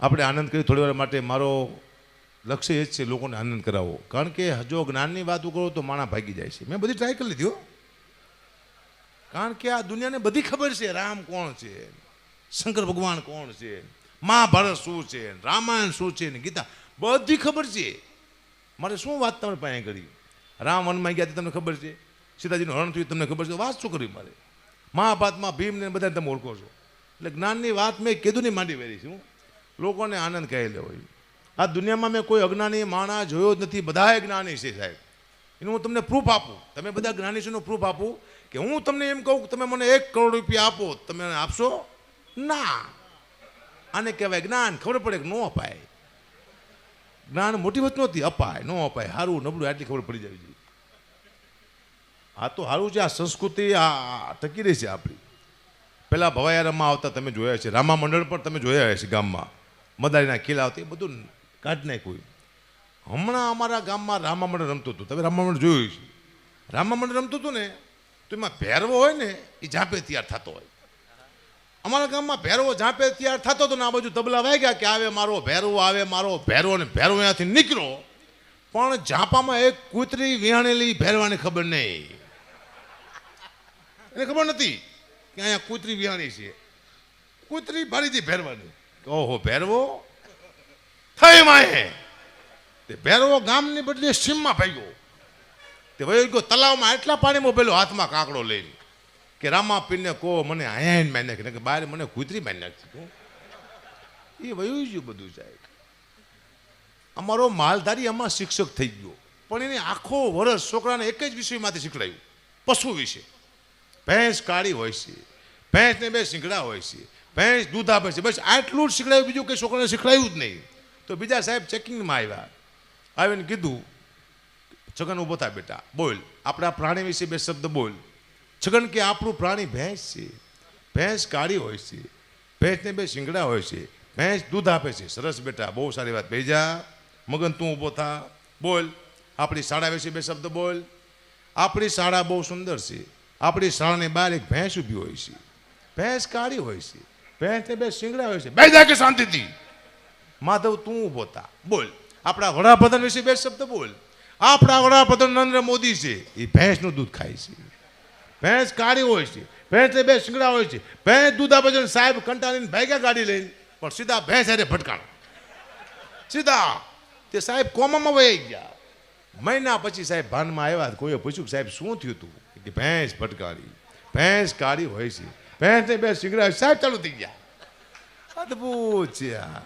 આપણે આનંદ કરી થોડી વાર માટે. મારો લક્ષ્ય એ જ છે લોકોને આનંદ કરાવવો. કારણ કે જો જ્ઞાનની વાતો કરો તો માણા ભાગી જાય છે. મેં બધી ટ્રાય કરી લીધી કારણ કે આ દુનિયાને બધી ખબર છે રામ કોણ છે, શંકર ભગવાન કોણ છે, મહાભારત શું છે, રામાયણ શું છે ને ગીતા. બધી ખબર છે. મારે શું વાત તમે પાસે કરી? રામ વનમાં ગયા તમને ખબર છે? સીતાજીનું હરણ થયું તમને ખબર છે? વાત શું કરી મારે? મહાભારતમાં ભીમને બધાને તમે ઓળખો છો. એટલે જ્ઞાનની વાત મેં કીધું નહીં માંડી વેરી છું લોકોને આનંદ કહેલો હોય આ દુનિયામાં મેં કોઈ અજ્ઞાની માણસ જોયો જ નથી બધા જ્ઞાની છે સાહેબ. એનું હું તમને પ્રૂફ આપું. તમે બધા જ્ઞાની છો પ્રૂફ આપું કે હું તમને એમ કહું કે તમે મને એક કરોડ રૂપિયા આપો, તમે આપશો? ના. આને કહેવાય જ્ઞાન. ખબર પડે કે ન અપાય. જ્ઞાન મોટી વસ્તુ નથી અપાય, ન અપાય. સારું નબળું, આટલી ખબર પડી જવી જોઈએ આ તો સારું છે, આ સંસ્કૃતિ, આ ટકી રહી છે આપણી. પહેલાં ભવાયારામાં આવતા તમે જોયા છે રામા મંડળ પણ તમે જોયા છે ગામમાં. મદારીના કિલ્લા હતી, એ બધું કાઢી નાખ્યું. હમણાં અમારા ગામમાં રામા મંડળ રમતું હતું. તમે રામામણ જોયું છે રામા મંડળ રમતું હતું ને, તો એમાં ભેરવો હોય ને, એ ઝાંપે તૈયાર થતો હોય. અમારા ગામમાં ભેરવો ઝાંપે તૈયાર થતો હતો ને, આ બાજુ તબલા વાગ્યા કે આવે મારો ભેરવો, આવે મારો ભેરવો ને ભેરવો અહીંયાથી નીકળો પણ ઝાંપામાં એક કૂતરી વિહાણેલી ભેરવાની ખબર નહીં. એને ખબર નથી કે અહીંયા કૂતરી વિહાણી છે. કૂતરી ભારી હતી ભેરવાની. ઓહો, ભેરવો? થઈ માએ તે ભેરવો ગામની બદલે સીમમાં ભાગ્યો. તે વયો ગયો તલાવમાં, એટલા પાણીમાં પેલો હાથમાં કાંકડો લઈને. કે રામા પીને કો મને આયા મારી નાખી કે બહાર મને કૂતરી મારી નાખી એ વયું ગયું બધું સાહેબ. અમારો માલધારી આમાં શિક્ષક થઈ ગયો. પણ એને આખો વર્ષ છોકરાને એક જ વિષયમાંથી શીખડાયું. પશુ વિશે. ભેંસ કાળી હોય છે. ભેંસને બે શીંગડા હોય છે. ભેંસ દૂધ આપે છે. બસ આટલું જ શીખડાયું, બીજું કંઈ છોકરાને શીખડાયું જ નહીં. તો બીજા સાહેબ ચેકિંગમાં આવ્યા. આવીને કીધું, છગન ઊભો થાય બેટા, બોલ. આપણા પ્રાણી વિશે બે શબ્દ બોલ. છગન, કે આપણું પ્રાણી ભેંસ છે? ભેંસ કાળી હોય છે. ભેંસને બે શીંગડા હોય છે. ભેંસ દૂધ આપે છે. સરસ બેટા, બહુ સારી વાત ભેજા મગન, તું ઊભો થા. બોલ. આપણી શાળા વિશે બે શબ્દ બોલ. આપણી શાળા બહુ સુંદર છે. આપણી શાળાની બહાર એક ભેંસ ઊભી હોય છે. ભેંસ કાળી હોય છે. ભેંસને બે શિંગડા હોય છે. બે જા કે શાંતિથી. માધવ તું ઊભો તા બોલ. આપણા વડાપ્રધાન વિશે બે શબ્દ બોલ. આપણા વડાપ્રધાન નરેન્દ્ર મોદી છે. એ ભેંસનું દૂધ ખાય છે. ભેંસ કાળી હોય છે. ભેંસે બે શિંગડા હોય છે. ભેંસ દૂધ આપે છે સાહેબ કંટાળીને ભાગ્યા ગાડી લઈને. પણ સીધા ભેંસ હારે ભટકાણ. સીધા. તે સાહેબ કોમામાં વહી ગયા. મહિના પછી સાહેબ ભાનમાં આવ્યા કોઈએ પૂછ્યું સાહેબ શું થયું હતું કે ભેંસ ભટકાળી. ભેંસ કાળી હોય છે. ભેંસને બે સિગરેટ સાહેબ ચાલુ થઈ ગયા. અદભુત છે આ.